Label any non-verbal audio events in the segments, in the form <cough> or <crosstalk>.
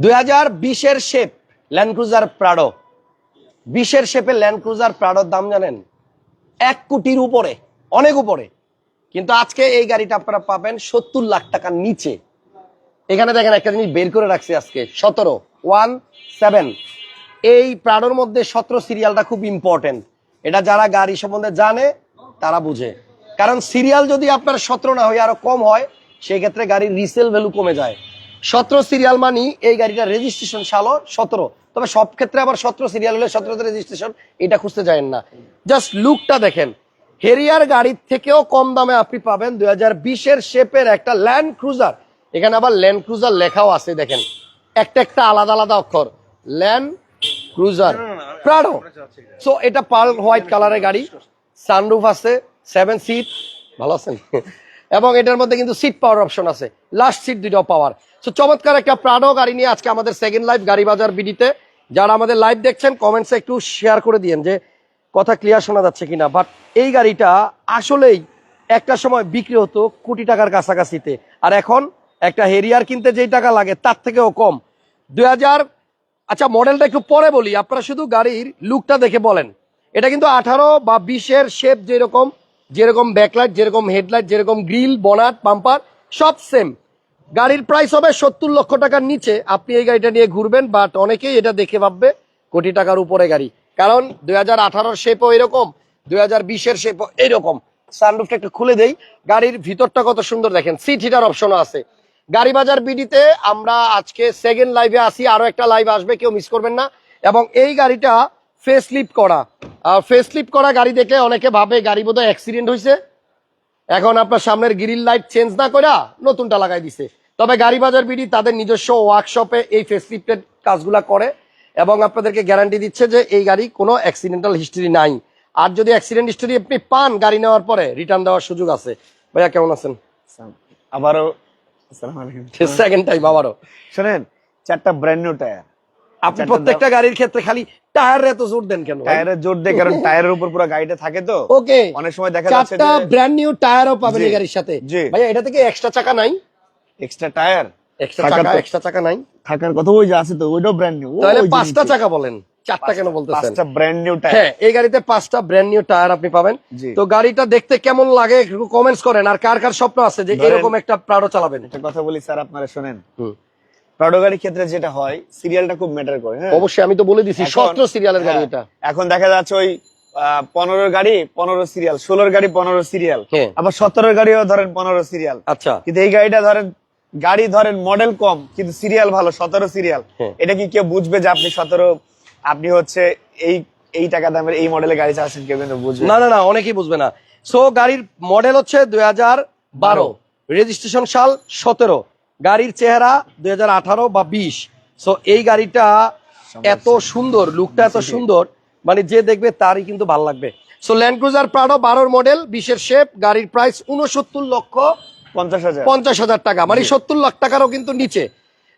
দুই হাজার বিশের শেপ ল্যান্ড ক্রুজার প্রাডো বিশের শেপে ল্যান্ড ক্রুজার প্রাডোর দাম জানেন এক কোটির উপরে, অনেক উপরে। কিন্তু আজকে এই গাড়িটা আপনারা পাবেন সত্তর লাখ টাকার নিচে। এখানে দেখেন একটা জিনিস বের করে রাখছি আজকে, সতেরো, ওয়ান, সেভেন। এই প্রাডোর মধ্যে সতেরো সিরিয়ালটা খুব ইম্পর্টেন্ট এটা যারা গাড়ি সম্বন্ধে জানে, তারা বুঝে। কারণ সিরিয়াল যদি আপনার সতেরো না হয় আরও কম হয় সেই ক্ষেত্রে গাড়ির রিসেল ভ্যালু কমে যায়। সতেরো সিরিয়াল মানি এই গাড়িটা রেজিস্ট্রেশন সালো সতেরো। তবে সব ক্ষেত্রে আবার সতেরো সিরিয়াল হলে সতেরোতে রেজিস্ট্রেশন এটা খুঁজতে যায় না। জাস্ট লুকটা দেখেন। হেরিয়ার গাড়ির থেকেও কম দামে আপনি পাবেন দুই হাজার বিশের শেপের একটা ল্যান্ড ক্রুজার এখানে আবার ল্যান্ড ক্রুজার লেখাও আছে দেখেন। একটা একটা আলাদা আলাদা অক্ষর। ল্যান্ড ক্রুজার প্রাডো সো এটা। পার্ল হোয়াইট কালারের গাড়ি। সানরুফ আছে সেভেন সিট ভালো আছেন? <laughs> এবং এটার মধ্যে কিন্তু সিট পাওয়ার অপশন আছে। লাস্ট সিট দুইটাও পাওয়ার সো চমৎকার একটা প্রাডো গাড়ি নিয়ে আজকে আমাদের সেকেন্ড লাইভ গাড়ি বাজার বিডিতে যারা আমাদের লাইভ দেখছেন কমেন্টসে একটু শেয়ার করে দিয়েন যে কথা ক্লিয়ার শোনা যাচ্ছে কিনা। বাট এই গাড়িটা আসলেই একটা সময় বিক্রি হতো কোটি টাকার কাছাকাছিতে। আর এখন একটা হেরিয়ার কিনতে যেই টাকা লাগে, তার থেকেও কম। দুই হাজার আচ্ছা মডেলটা একটু পরে বলি। আপনারা শুধু গাড়ির লুকটা দেখে বলেন। এটা কিন্তু আঠারো বা বিশের শেপ যেরকম যেরকম ব্যাকলাইট যেরকম হেডলাইট যেরকম গ্রিল বনাট পাম্পার সব সেম গাড়ির প্রাইস হবে সত্তর লক্ষ টাকার নিচে। আপনি এই গাড়িটা নিয়ে ঘুরবেন বাট অনেকেই এটা দেখে ভাববে, কোটি টাকার উপরে গাড়ি। কারণ দুই হাজার আঠারোর শেপও এরকম, দুই হাজার বিশের শেপও এইরকম সানরুফটা একটু খুলে দেই, গাড়ির ভিতরটা কত সুন্দর দেখেন সিট হিটার অপশনও আছে। গাড়ি বাজার বিডিতে আমরা আজকে সেকেন্ড লাইভে আসি আরও একটা লাইভ আসবে, কেউ মিস করবেন না। এবং এই গাড়িটা ফেস লিফট করা। ফেস লিফট করা গাড়ি দেখে অনেকে ভাবে গাড়ি বোধহয় অ্যাক্সিডেন্ট হয়েছে এখন আপনার সামনের গ্রিল লাইট চেঞ্জ না করে নতুনটা লাগাই দিছে। তবে গাড়ি বাজার বিডি তাদের নিজস্ব ওয়ার্কশপে এই ফেসলিফটের কাজগুলা করে এবং আপনাদেরকে গ্যারান্টি দিচ্ছে যে এই গাড়ি কোনো অ্যাক্সিডেন্টাল হিস্ট্রি নাই। আর যদি অ্যাক্সিডেন্ট হিস্ট্রি আপনি পান গাড়ি নেওয়ার পরে রিটার্ন দেওয়ার সুযোগ আছে। ভাইয়া কেমন আছেন? আবারও সেকেন্ড টাইম আবারও শোনেন চারটা ব্র্যান্ড নিউ টায়ার আপনি প্রত্যেকটা গাড়ির ক্ষেত্রে খালি টায়ার এত জোর দেন কেন টায়ারে জোর দেয় কারণ টায়ারের উপর পুরো গাড়িটা থাকে তো। ওকে অনেক সময় দেখা যাচ্ছে চারটা ব্র্যান্ড নিউ টায়ারও পাবেন এই গাড়ির সাথে। ভাইয়া এটা থেকে এক্সট্রা চাকা নাই? এক্সট্রা টায়ার এক্সট্রা চাকা এক্সট্রা চাকা নাই? থাকার কথা ওই যে আছে তো ওইটাও ব্র্যান্ড নিউ তাহলে পাঁচটা চাকা বলেন চারটা কেন বলতেছেন? পাঁচটা ব্র্যান্ড নিউ টায়ার হ্যাঁ এই গাড়িতে পাঁচটা ব্র্যান্ড নিউ টায়ার আপনি পাবেন। তো গাড়িটা দেখতে কেমন লাগে একটু কমেন্টস করেন আর কার কার স্বপ্ন আছে যে এরকম একটা প্রাডো চালাবেন? একটা কথা বলি স্যার আপনারা শোনেন। প্রাডো গাড়ির ক্ষেত্রে যেটা হয় সিরিয়ালটা খুব ম্যাটার করে হ্যাঁ? অবশ্যই আমি তো বলে দিছি এখন- সতেরো সিরিয়ালের গাড়ি হ্যাঁ, এটা। এখন দেখা যাচ্ছে ওই পনেরোর গাড়ি পনেরো সিরিয়াল ষোলোর গাড়ি পনেরো সিরিয়াল হ্যাঁ। আবার সতেরোর গাড়িও ধরেন পনেরো সিরিয়াল আচ্ছা। কিন্তু এই গাড়িটা ধরেন গাড়ি ধরেন মডেল কম কিন্তু সিরিয়াল ভালো সতেরো সিরিয়াল। এটা কি কেউ বুঝবে যে আপনি সতেরো আপনি হচ্ছে এই এই টাকা দামের এই মডেলের গাড়ি চাচ্ছেন কেউ কিন্তু বুঝবে না না। না অনেকেই বুঝবে না। সো গাড়ির মডেল হচ্ছে দুই হাজার বারো। রেজিস্ট্রেশন সাল সতেরো। গাড়ির চেহারা দুই হাজার আঠারো বা বিশ। সো এই গাড়িটা এত সুন্দর লুকটা এত সুন্দর মানে যে দেখবে তারই কিন্তু ভালো লাগবে। সো ল্যান্ড ক্রুজার প্রাডো বারোর মডেল বিশের শেপ গাড়ির প্রাইস উনসত্তর লক্ষ পঞ্চাশ হাজার। টাকা। মানে সত্তর লাখ টাকারও কিন্তু নিচে।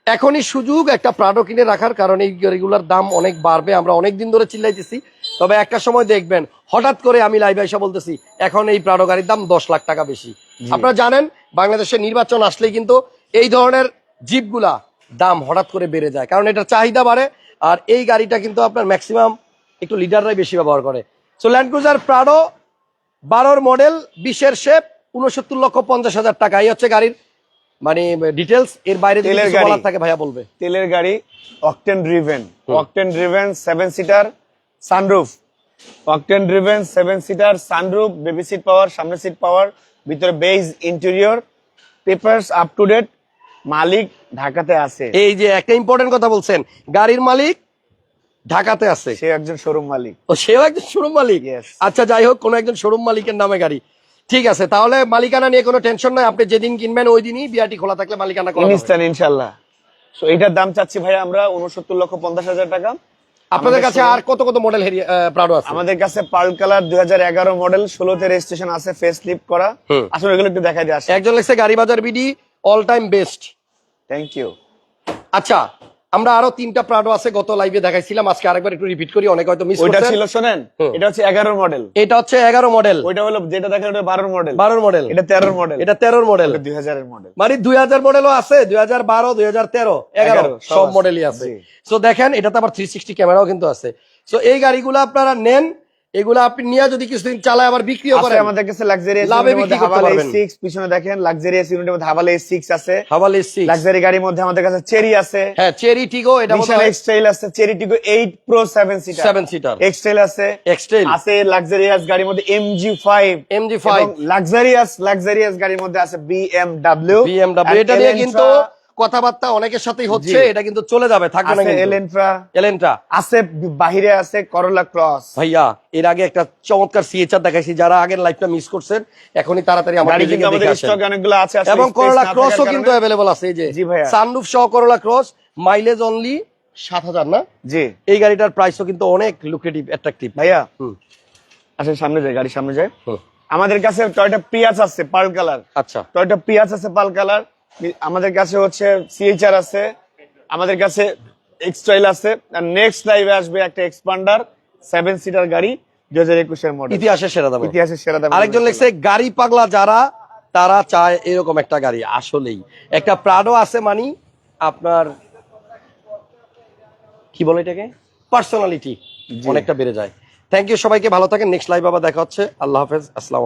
এখনই সুযোগ একটা প্রাডো কিনে রাখার কারণ গাড়িগুলোর দাম অনেক বাড়বে। আমরা অনেক দিন ধরে চিল্লাইতেছি। তবে একটা সময় দেখবেন হঠাৎ করে আমি লাইভ এসে বলতেছি এখন এই প্রাডো গাড়ির দাম দশ লাখ টাকা বেশি। আপনারা জানেন বাংলাদেশের নির্বাচন আসলেই কিন্তু এই ধরনের জিপগুলা দাম হঠাৎ করে বেড়ে যায়। কারণ এটার চাহিদা বাড়ে আর এই গাড়িটা কিন্তু আপনার ম্যাক্সিমাম একটু লিডাররাই বেশি ব্যবহার করে। সো ল্যান্ড ক্রুজার প্রাডো বারোর মডেল বিশের শেপ উনসত্তর লক্ষ পঞ্চাশ হাজার টাকা। এই হচ্ছে গাড়ির মানে ডিটেলস এর বাইরে তেলের গাড়ি। থাকে ভাইয়া বলবে। তেলের গাড়ি octane driven octane driven seven seater sunroof octane driven seven seater sunroof baby seat power সামনে সিট পাওয়ার ভিতরে beige interior papers up to date মালিক ঢাকাতে আছে। এই যে একটা ইম্পর্টেন্ট কথা বলছেন গাড়ির মালিক ঢাকাতে আছে। সে একজন শোরুম মালিক। ও সেও একজন শোরুম মালিক? আচ্ছা যাই হোক কোনো একজন শোরুম মালিকের নামে গাড়ি। ঠিক আছে তাহলে মালিকানা নিয়ে কোনো টেনশন নাই। আপনি যেদিন কিনবেন ওই দিনই বিআরটি খোলা থাকলে মালিকানা করা। ইনস্ট্যান্ট ইনশাল্লাহ। সো এটার দাম চাচ্ছি ভাই আমরা উনসত্তর লক্ষ পঞ্চাশ হাজার টাকা। আপনাদের কাছে আর কত কত মডেল প্রাডো আছে? আমাদের কাছে পার্ল কালার দুই হাজার এগারো মডেল ষোলোতে রেজিস্ট্রেশন আছে ফেস লিফট করা। আসলে এগুলো একটু দেখাই আসে। একজন লেগছে গাড়ি বাজার BD all time best thank you আচ্ছা আমরা আরও তিনটা প্রাডো আছে গত লাইভে দেখাইছিলাম আজকে আরেকবার একটু রিপিট করি অনেক হয়তো মিস করছেন। ছিল শুনেন এটা হচ্ছে এগারোর মডেল এটা হচ্ছে এগারো মডেল ওইটা হলো যেটা দেখেন ওটা বারোর মডেল বারোর মডেল এটা তেরোর মডেল এটা তেরোর মডেল 2000 এর মডেল মানে দুই হাজার মডেলও আছে দুই হাজার বারো দুই হাজার তেরো এগারো 11 সব। মডেলই আছে। সো দেখেন এটাতে আবার থ্রি সিক্সটি ক্যামেরাও কিন্তু আছে। সো এই গাড়িগুলো আপনারা নেন এগুলো আপনি নিয়ে যদি কিছুদিন চালায় আবার বিক্রিও আছে করেন। আমাদের কাছে লাক্সারিয়াস লাভে বিক্রি করতে পারবেন। A6 পিছনে দেখেন লাক্সারিয়াস ইউনিটের মধ্যে হাভাল A6 আছে। লাক্সারি গাড়ির মধ্যে আমাদের কাছে চেরি আছে। হ্যাঁ চেরি টিগো এটা এক্সটাইল আছে Chery Tiggo 8 pro 7 seater seater আছে। এক্সটেল আছে লাক্সারিয়াস গাড়ির মধ্যে MG5 MG5 লাক্সারিয়াস লাক্সারিয়াস গাড়ির মধ্যে আছে BMW বিএমডব্লিউ এটা নিয়ে কিন্তু কথাবার্তা অনেকের সাথেই হচ্ছে এটা কিন্তু চলে যাবে থাকবে না কিন্তু। এলেন্ট্রা আছে বাহিরে আছে করলা ক্রস ভাইয়া এর আগে একটা চমৎকার সিএচআর দেখাইছি যারা আগের লাইফটা মিস করছেন এখনই তাড়াতাড়ি পেজে কিন্তু আমাদের স্টক অনেকগুলো আছে এবং করলা ক্রসও কিন্তু অ্যাভেলেবল আছে এই যে। সানরুফ সহ করলা ক্রস মাইলেজ অনলি সাত হাজার না? জি। এই গাড়িটার প্রাইসও কিন্তু অনেক লুক্রেটিভ অ্যাট্রাকটিভ ভাইয়া হুম। আসেন সামনে যায় গাড়ি সামনে যায় হুম। আমাদের কাছে টয়টা পিয়াজ আছে পার্ল কালার। আচ্ছা। টয়টা পিয়াজ আছে পাল কালার। আমাদের কাছে হচ্ছে সিএইচআর আছে আমাদের কাছে এক্সট্রাইল আছে আর নেক্সট লাইভে আসবে একটা এক্সপান্ডার সেভেন সিটার গাড়ি দুই হাজার একুশের মডেল ইতিহাসে সেরা দামে। ইতিহাসের সেরা দাম। আরেকজন লিখছে গাড়ি পাগলা যারা তারা চায় এরকম একটা গাড়ি। আসলেই। একটা প্রাডো আছে মানি আপনার কি বলে এটাকে? পার্সোনালিটি অনেকটা বেড়ে যায়। থ্যাংক ইউ সবাইকে ভালো থাকেন। নেক্সট লাইভ আবার দেখা হচ্ছে। আল্লাহ হাফেজ। আসসালাম